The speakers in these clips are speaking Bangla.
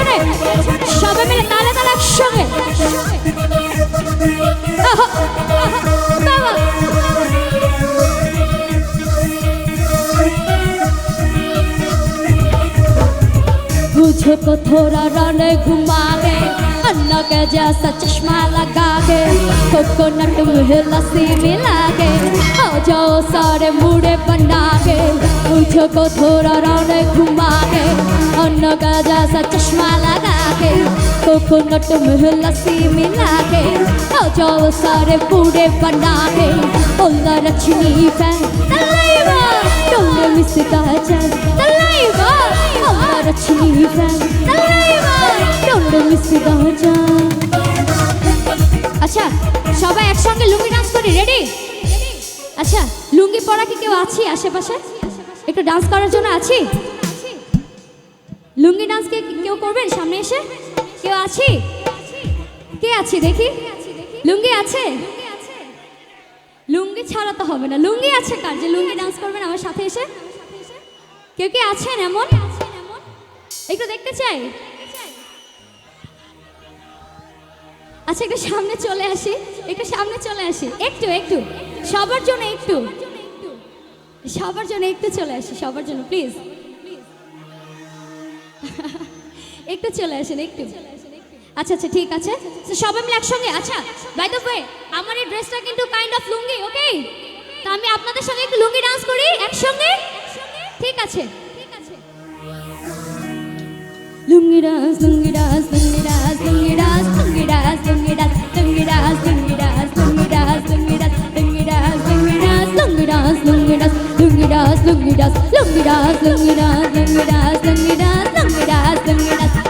পেছনে সবাই মিলে তালে তালে একসঙ্গে আহা, আহা, বাবা। मुझको थोड़ा रन घुमा के अन्ना के जैसा चश्मा लगा के कोकोनट में लस्सी मिला के आ जाओ सारे मुड़े बना के मुझको थोड़ा रन घुमा के अन्ना के जैसा चश्मा लगा के कोकोनट में लस्सी मिला के आ जाओ सारे मुड़े बना के ओला रचनी फैन तलाइवा डोले मिसता चल तलाइवा ओला रचनी फैन तलाइवा डोले मिसता चल আচ্ছা সবাই একসঙ্গে লুঙ্গি ডান্স করি রেডি আচ্ছা লুঙ্গি পরা কি কেউ আছি আশেপাশে একটু ডান্স করার জন্য আছি? লুঙ্গি ডান্স কে কেউ করবেন সামনে এসে? কেউ আছি? কে আছি দেখি? লুঙ্গি আছে? লুঙ্গি ছাড়া তো হবে না। লুঙ্গি আছে কার? যে লুঙ্গি ডান্স করবেন আমার সাথে এসে? কেউ কি আছেন এমন? একটু দেখতে চাই। আচ্ছা একটু সামনে চলে আসি। একটু সামনে চলে আসি। একটু একটু। সবার জন্য একটু। সবার জন্য একটু চলে আসি, সবার জন্য প্লিজ একটু চলে আসেন, একটু। আচ্ছা আচ্ছা ঠিক আছে। সবাই মিলে একসঙ্গে আচ্ছা বাই দ্য ওয়ে আমার এই ড্রেসটা কিন্তু কাইন্ড অফ লুঙ্গি ওকে তো আমি আপনাদের সঙ্গে একটু লুঙ্গি ডান্স করি, একসঙ্গে? ঠিক আছে। ঠিক আছে lungi dance lungi dance lungi dance lungi dance lungi dance lungi dance lungi dance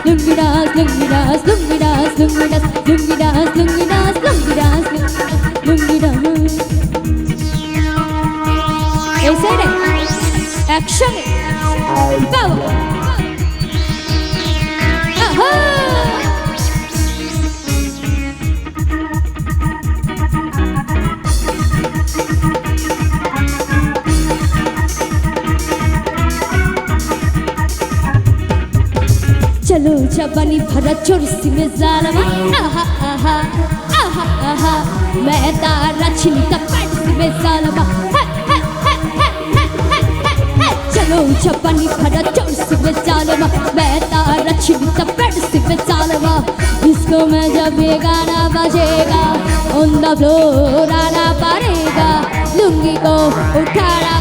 lungi dance lungi dance lungi dance lungi dance जवानी भरा चुरसी आहा आहा आहा आहा। मैं। चलो चुरसी में इसको मैं जब ये गाना बजेगा। उन द फ्लोर आना पड़ेगा लुंगी को उठाना